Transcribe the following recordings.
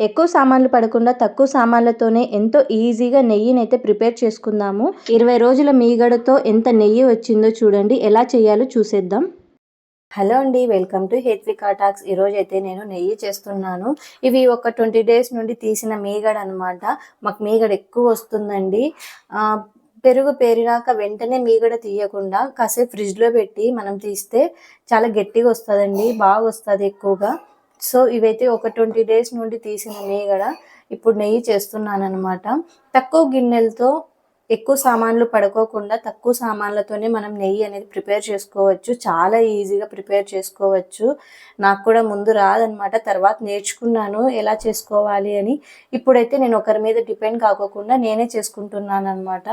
ఎక్కువ సామాన్లు పడకుండా తక్కువ సామాన్లతోనే ఎంతో ఈజీగా నెయ్యిని అయితే ప్రిపేర్ చేసుకుందాము. ఇరవై రోజుల మీగడతో ఎంత నెయ్యి వచ్చిందో చూడండి. ఎలా చేయాలో చూసేద్దాం. హలో అండి వెల్కమ్ టు హేత్వికా టాక్స్. ఈరోజు అయితే నేను నెయ్యి చేస్తున్నాను. ఇవి ఒక ట్వంటీ డేస్ నుండి తీసిన మీగడ అనమాట మాకు మీగడ ఎక్కువ వస్తుందండి. పెరుగు పేరినాక వెంటనే మీగడ తీయకుండా కాసేపు ఫ్రిడ్జ్లో పెట్టి మనం తీస్తే చాలా గట్టిగా వస్తుందండి. బాగా వస్తుంది ఎక్కువగా. సో ఇవైతే ఒక ట్వంటీ డేస్ నుండి తీసిన మీగడ ఇప్పుడు నెయ్యి చేస్తున్నాను అనమాట తక్కువ గిన్నెలతో ఎక్కువ సామాన్లు పడుకోకుండా తక్కువ సామాన్లతోనే మనం నెయ్యి అనేది ప్రిపేర్ చేసుకోవచ్చు. చాలా ఈజీగా ప్రిపేర్ చేసుకోవచ్చు. నాకు కూడా ముందు రాదనమాట తర్వాత నేర్చుకున్నాను ఎలా చేసుకోవాలి అని. ఇప్పుడైతే నేను ఒకరి మీద డిపెండ్ కాకోకుండా నేనే చేసుకుంటున్నాను అనమాట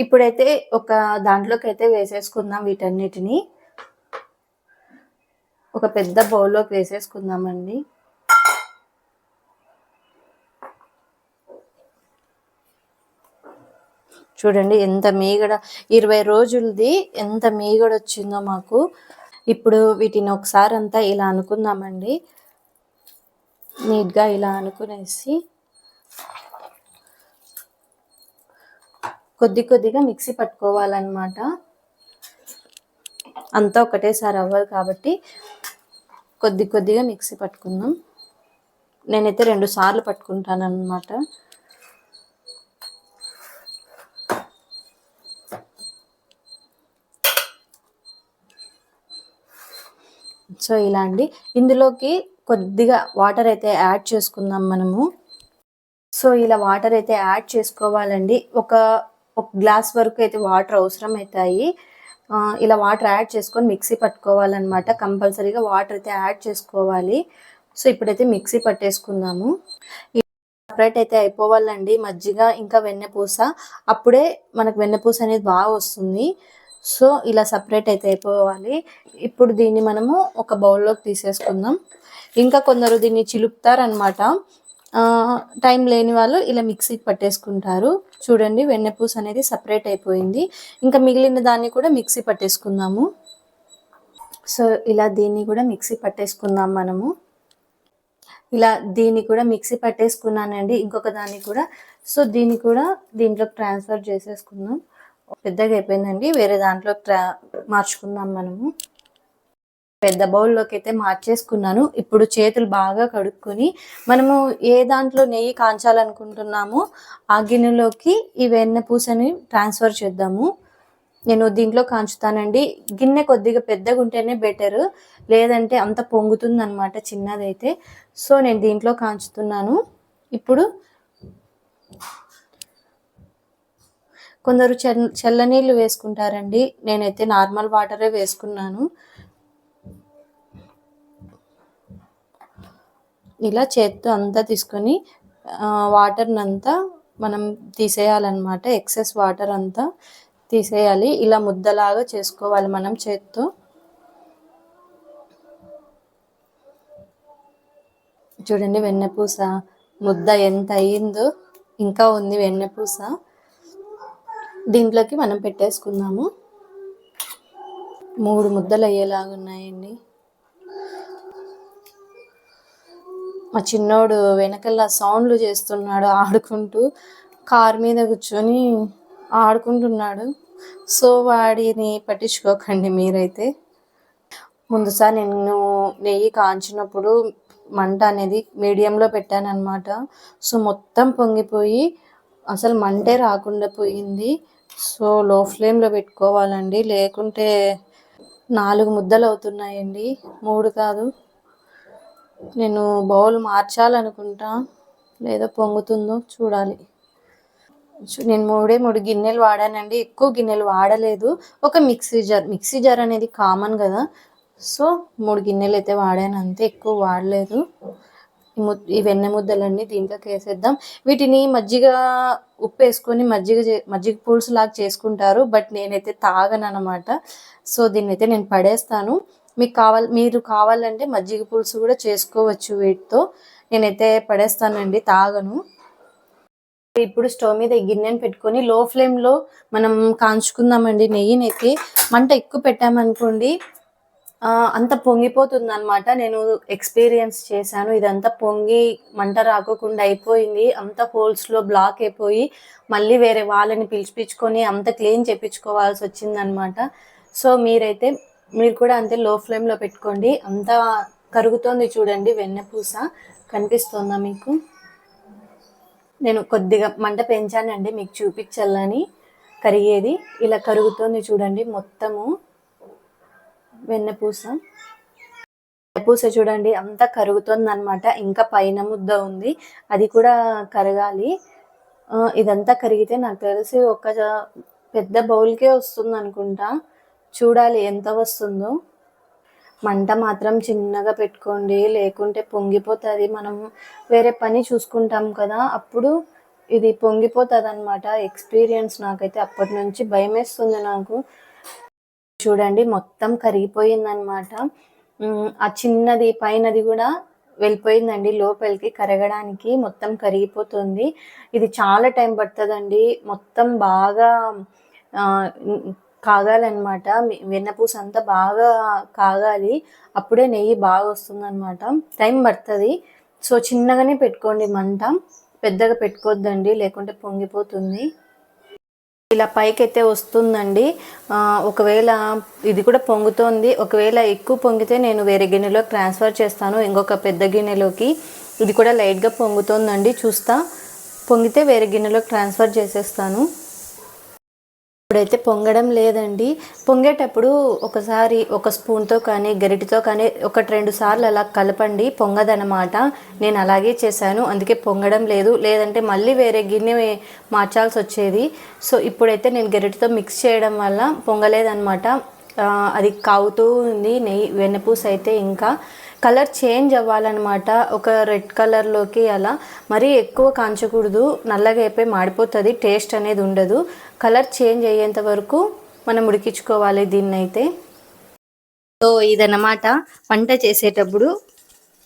ఇప్పుడైతే ఒక దాంట్లోకి అయితే వేసేసుకుందాం వీటన్నిటిని. ఒక పెద్ద బౌల్లోకి వేసేసుకుందామండి. చూడండి ఎంత మీగడ ఇరవై రోజులది ఎంత మీగడ వచ్చిందో మాకు. ఇప్పుడు వీటిని ఒకసారి అంతా ఇలా అనుకుందామండి. నీట్గా ఇలా అనుకునేసి కొద్ది కొద్దిగా మిక్సీ పట్టుకోవాలన్నమాట. అంతా ఒకటేసారి అవ్వదు కాబట్టి కొద్ది కొద్దిగా మిక్సీ పట్టుకుందాం. నేనైతే రెండు సార్లు పట్టుకుంటాను అనమాట సో ఇలా అండి. ఇందులోకి కొద్దిగా వాటర్ అయితే యాడ్ చేసుకుందాం మనము. సో ఇలా వాటర్ అయితే యాడ్ చేసుకోవాలండి. ఒక ఒక గ్లాస్ వరకు అయితే వాటర్ అవసరం అవుతాయి ఇలా వాటర్ యాడ్ చేసుకొని మిక్సీ పట్టుకోవాలన్నమాట. కంపల్సరీగా వాటర్ అయితే యాడ్ చేసుకోవాలి. సో ఇప్పుడైతే మిక్సీ పట్టేసుకుందాము. సపరేట్ అయితే అయిపోవాలండి. మజ్జిగ ఇంకా వెన్నపూస అప్పుడే మనకు వెన్నపూస అనేది బాగా వస్తుంది. సో ఇలా సపరేట్ అయితే అయిపోవాలి. ఇప్పుడు దీన్ని మనము ఒక బౌల్లోకి తీసేసుకుందాం. ఇంకా కొందరు దీన్ని చిలుపుతారనమాట టైం లేని వాళ్ళు ఇలా మిక్సీకి పట్టేసుకుంటారు. చూడండి వెన్నెపూస అనేది సపరేట్ అయిపోయింది. ఇంకా మిగిలిన దాన్ని కూడా మిక్సీ పట్టేసుకుందాము. సో ఇలా దీన్ని కూడా మిక్సీ పట్టేసుకుందాం మనము. ఇలా దీన్ని కూడా మిక్సీ పట్టేసుకున్నానండి. ఇంకొక దాన్ని కూడా. సో దీన్ని కూడా దీంట్లోకి ట్రాన్స్ఫర్ చేసేసుకుందాం. పెద్దగా అయిపోయిందండి. వేరే దాంట్లో ట్రా మార్చుకుందాం మనము. పెద్ద బౌల్లోకి అయితే మార్చేసుకున్నాను. ఇప్పుడు చేతులు బాగా కడుక్కొని మనము ఏ దాంట్లో నెయ్యి కాంచాలనుకుంటున్నామో ఆ గిన్నెలోకి ఈ వెన్న పూసని ట్రాన్స్ఫర్ చేద్దాము. నేను దీంట్లో కాంచుతానండి. గిన్నె కొద్దిగా పెద్దగా ఉంటేనే బెటర్. లేదంటే అంత పొంగుతుంది అనమాట చిన్నదైతే. సో నేను దీంట్లో కాంచుతున్నాను. ఇప్పుడు కొందరు చల్ల చల్లనీళ్ళు వేసుకుంటారండి. నేనైతే నార్మల్ వాటరే వేసుకున్నాను. ఇలా చేత్తో అంతా తీసుకొని వాటర్ని అంతా మనం తీసేయాలన్నమాట. ఎక్సెస్ వాటర్ అంతా తీసేయాలి. ఇలా ముద్దలాగా చేసుకోవాలి మనం చేత్తో. చూడండి వెన్నపూస ముద్ద ఎంత అయ్యిందో ఇంకా ఉంది వెన్నపూస. దీంట్లోకి మనం పెట్టేసుకుందాము. మూడు ముద్దలు అయ్యేలాగా ఉన్నాయండి మా చిన్నోడు వెనకల్లా సౌండ్లు చేస్తున్నాడు ఆడుకుంటూ కారు మీద కూర్చొని ఆడుకుంటున్నాడు. సో వాడిని పట్టించుకోకండి మీరైతే. ముందుసారి నేను నెయ్యి కాంచినప్పుడు మంట అనేది మీడియంలో పెట్టాను అనమాట సో మొత్తం పొంగిపోయి అసలు మంటే రాకుండా పోయింది. సో లో ఫ్లేమ్లో పెట్టుకోవాలండి. లేకుంటే నాలుగు ముద్దలు అవుతున్నాయండి. మూడు కాదు. నేను బౌల్ మార్చాలనుకుంటా లేదా పొంగుతుందో చూడాలి. నేను మూడే మూడు గిన్నెలు వాడానండి ఎక్కువ గిన్నెలు వాడలేదు. ఒక మిక్సీ జార్ మిక్సీ జార్ అనేది కామన్ కదా. సో మూడు గిన్నెలు అయితే వాడాను అంతే ఎక్కువ వాడలేదు. ఈ వెన్న ముద్దలన్నీ దీంట్లోకి వేసేద్దాం. వీటిని మజ్జిగ ఉప్పు వేసుకొని మజ్జిగ చే- మజ్జిగ పులుసు లాగా చేసుకుంటారు బట్ నేనైతే తాగను అనమాట సో దీన్నైతే నేను పడేస్తాను. మీకు కావాలి మీరు కావాలంటే మజ్జిగ పులుసు కూడా చేసుకోవచ్చు వీటితో. నేనైతే పడేస్తానండి తాగను. ఇప్పుడు స్టవ్ మీద గిన్నెను పెట్టుకొని లో ఫ్లేమ్లో మనం కాంచుకుందామండి నెయ్యినైతే. మంట ఎక్కువ పెట్టామనుకోండి అంత పొంగిపోతుంది అనమాట నేను ఎక్స్పీరియన్స్ చేశాను ఇదంతా పొంగి మంట రాకోకుండా అయిపోయింది. అంత హోల్స్లో బ్లాక్ అయిపోయి మళ్ళీ వేరే వాళ్ళని పిలిచిపించుకొని అంత క్లీన్ చేపించుకోవాల్సి వచ్చిందనమాట సో మీరైతే మీరు కూడా అంతే లో ఫ్లేమ్లో పెట్టుకోండి. అంతా కరుగుతోంది చూడండి వెన్నపూస కనిపిస్తుందా మీకు? నేను కొద్దిగా మంట పెంచానండి మీకు చూపించాలని కరిగేది. ఇలా కరుగుతోంది చూడండి మొత్తము వెన్నపూస. వెన్నపూస చూడండి అంతా కరుగుతుంది అనమాట ఇంకా పైన ముద్ద ఉంది అది కూడా కరగాలి. ఇదంతా కరిగితే నాకు తెలిసి ఒక పెద్ద బౌల్కే వస్తుంది అనుకుంటా చూడాలి ఎంత వస్తుందో. మంట మాత్రం చిన్నగా పెట్టుకోండి లేకుంటే పొంగిపోతుంది. మనం వేరే పని చూసుకుంటాం కదా అప్పుడు ఇది పొంగిపోతుంది అనమాట ఎక్స్పీరియన్స్ నాకైతే అప్పటి నుంచి భయం వేస్తుంది నాకు. చూడండి మొత్తం కరిగిపోయిందనమాట ఆ చిన్నది పైనది కూడా వెళ్ళిపోయిందండి లోపలికి కరగడానికి. మొత్తం కరిగిపోతుంది. ఇది చాలా టైం పడుతుందండి. మొత్తం బాగా కాగాలన్నమాట. వెన్నపూస అంతా బాగా కాగాలి. అప్పుడే నెయ్యి బాగా వస్తుందన్నమాట. టైం పడుతుంది. సో చిన్నగానే పెట్టుకోండి మంట. పెద్దగా పెట్టుకోవద్దండి లేకుంటే పొంగిపోతుంది. ఇలా పైకైతే వస్తుందండి. ఒకవేళ ఇది కూడా పొంగుతోంది. ఒకవేళ ఎక్కువ పొంగితే నేను వేరే గిన్నెలో ట్రాన్స్ఫర్ చేస్తాను. ఇంకొక పెద్ద గిన్నెలోకి. ఇది కూడా లైట్గా పొంగుతోందండి. చూస్తా. పొంగితే వేరే గిన్నెలోకి ట్రాన్స్ఫర్ చేసేస్తాను. ఇప్పుడైతే పొంగడం లేదండి. పొంగేటప్పుడు ఒకసారి ఒక స్పూన్తో కానీ గరిటితో కానీ ఒకటి రెండు సార్లు అలా కలపండి. పొంగదనమాట నేను అలాగే చేశాను. అందుకే పొంగడం లేదు. లేదంటే మళ్ళీ వేరే గిన్నె మార్చాల్సి వచ్చేది. సో ఇప్పుడైతే నేను గరిటితో మిక్స్ చేయడం వల్ల పొంగలేదనమాట అది కాగుతూ ఉంది. నెయ్యి వెన్నపూస అయితే ఇంకా. కలర్ చేంజ్ అవ్వాలన్నమాట. ఒక రెడ్ కలర్లోకి అలా. మరీ ఎక్కువ కాంచకూడదు. నల్లగా అయిపోయి మాడిపోతుంది. టేస్ట్ అనేది ఉండదు. కలర్ చేంజ్ అయ్యేంత వరకు మనం ఉడికించుకోవాలి దీన్ని అయితే సో ఇదన్నమాట వంట చేసేటప్పుడు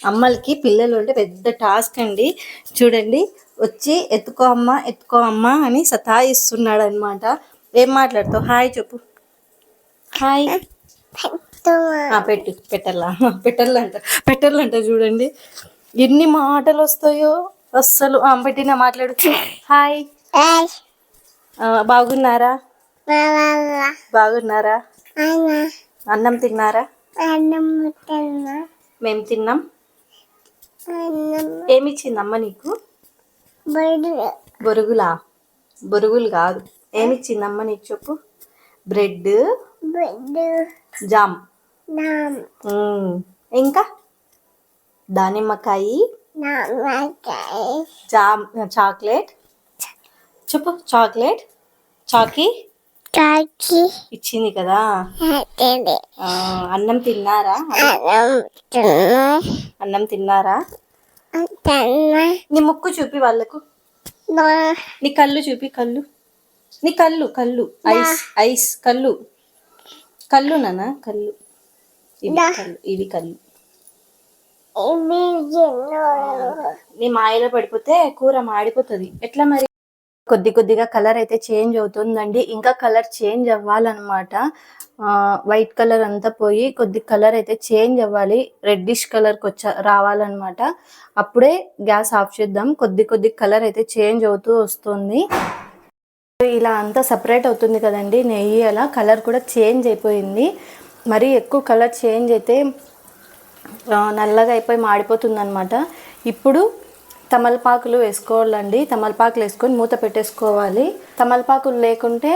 అమ్మలకి పిల్లలు ఉంటే పెద్ద టాస్క్ అండి. చూడండి వచ్చి ఎత్తుకో అమ్మ ఎత్తుకో అమ్మ అని సతాయిస్తున్నాడు అనమాట ఏం మాట్లాడుతావు? హాయ్ చెప్పు. హాయ్. ఆ, పెట్టు పెట్టల్లా. పెట్టల్లంట పెట్టల్లంట చూడండి. ఎన్ని మాటలు వస్తాయో అస్సలు పెట్టిన మాట్లాడు హాయ్. ఆ, బాగున్నారా? బాగున్నారా? అన్నం తిన్నారా? మేము తిన్నాం. ఏమి ఇచ్చిందమ్మ నీకు? బొరుగులా. బొరుగులు? కాదు. ఏమి ఇచ్చిందమ్మ నీకు చెప్పు? Bread jam. మ్మ్. ఇంకా? దానిమ్మకాయ. Jam chocolate. చెప్పు చాక్లెట్ చాకీ? ఇచ్చింది కదా? అన్నం తిన్నారా? అన్నం తిన్నారా? నీ ముక్కు చూపి వాళ్ళకు. నీ. కళ్ళు చూపి కళ్ళు. నీ కళ్ళు కళ్ళు. ఐస్ ఐస్ కళ్ళు. కళ్ళు నాన్న కళ్ళు. ఇవి కళ్ళు ఇవి కళ్ళు. నీ మాయలో పడిపోతే కూర మాడిపోతుంది. ఎట్లా మరి? కొద్ది కొద్దిగా కలర్ అయితే చేంజ్ అవుతుందండి. ఇంకా కలర్ చేంజ్ అవ్వాలన్నమాట. వైట్ కలర్ అంతా పోయి కొద్ది కలర్ అయితే చేంజ్ అవ్వాలి. రెడ్డిష్ కలర్కి వచ్చా రావాలన్నమాట. అప్పుడే గ్యాస్ ఆఫ్ చేద్దాం. కొద్ది కొద్ది కలర్ అయితే చేంజ్ అవుతూ వస్తుంది. ఇలా అంతా సపరేట్ అవుతుంది కదండి. నెయ్యి అలా కలర్ కూడా చేంజ్ అయిపోయింది. మరీ ఎక్కువ కలర్ చేంజ్ అయితే నల్లగా అయిపోయి మాడిపోతుంది అనమాట ఇప్పుడు తమలపాకులు వేసుకోవాలండి. తమలపాకులు వేసుకొని మూత పెట్టేసుకోవాలి. తమలపాకులు లేకుంటే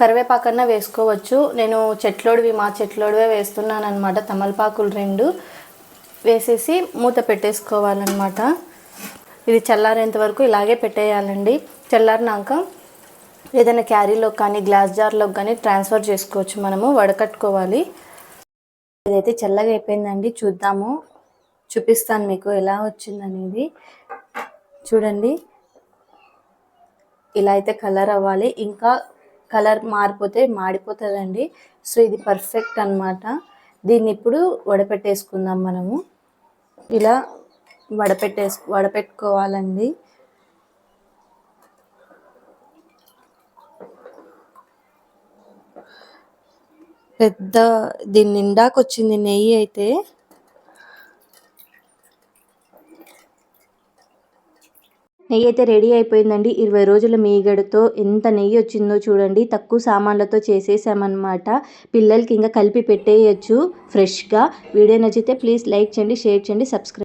కరివేపాకన్నా వేసుకోవచ్చు. నేను చెట్లోడివి మా చెట్లోడివే వేస్తున్నాను అనమాట తమలపాకులు రెండు వేసేసి మూత పెట్టేసుకోవాలన్నమాట. ఇది చల్లారేంత వరకు ఇలాగే పెట్టేయాలండి. చల్లారినాక ఏదైనా క్యారీలో కానీ గ్లాస్ జార్లో కానీ ట్రాన్స్ఫర్ చేసుకోవచ్చు మనము వడకట్టుకోవాలి. ఇదైతే చల్లగా అయిపోయిందండి. చూద్దాము. చూపిస్తాను మీకు ఎలా వచ్చిందనేది. చూడండి. ఇలా అయితే కలర్ అవ్వాలి. ఇంకా కలర్ మారిపోతే మాడిపోతుందండి. సో ఇది పర్ఫెక్ట్ అన్నమాట. దీన్ని ఇప్పుడు వడపెట్టేసుకుందాం మనము. ఇలా వడపెట్టేసు వడపెట్టుకోవాలండి. పెద్ద దీని నిండాకొచ్చింది నెయ్యి అయితే. నెయ్యి అయితే రెడీ అయిపోయిందండి. ఇరవై రోజుల మీగడతో ఎంత నెయ్యి వచ్చిందో చూడండి. తక్కువ సామాన్లతో చేసేసామన్నమాట. పిల్లలకి ఇంకా కలిపి పెట్టేయచ్చు ఫ్రెష్గా. వీడియో నచ్చితే ప్లీజ్ లైక్ చేయండి షేర్ చేయండి సబ్స్క్రైబ్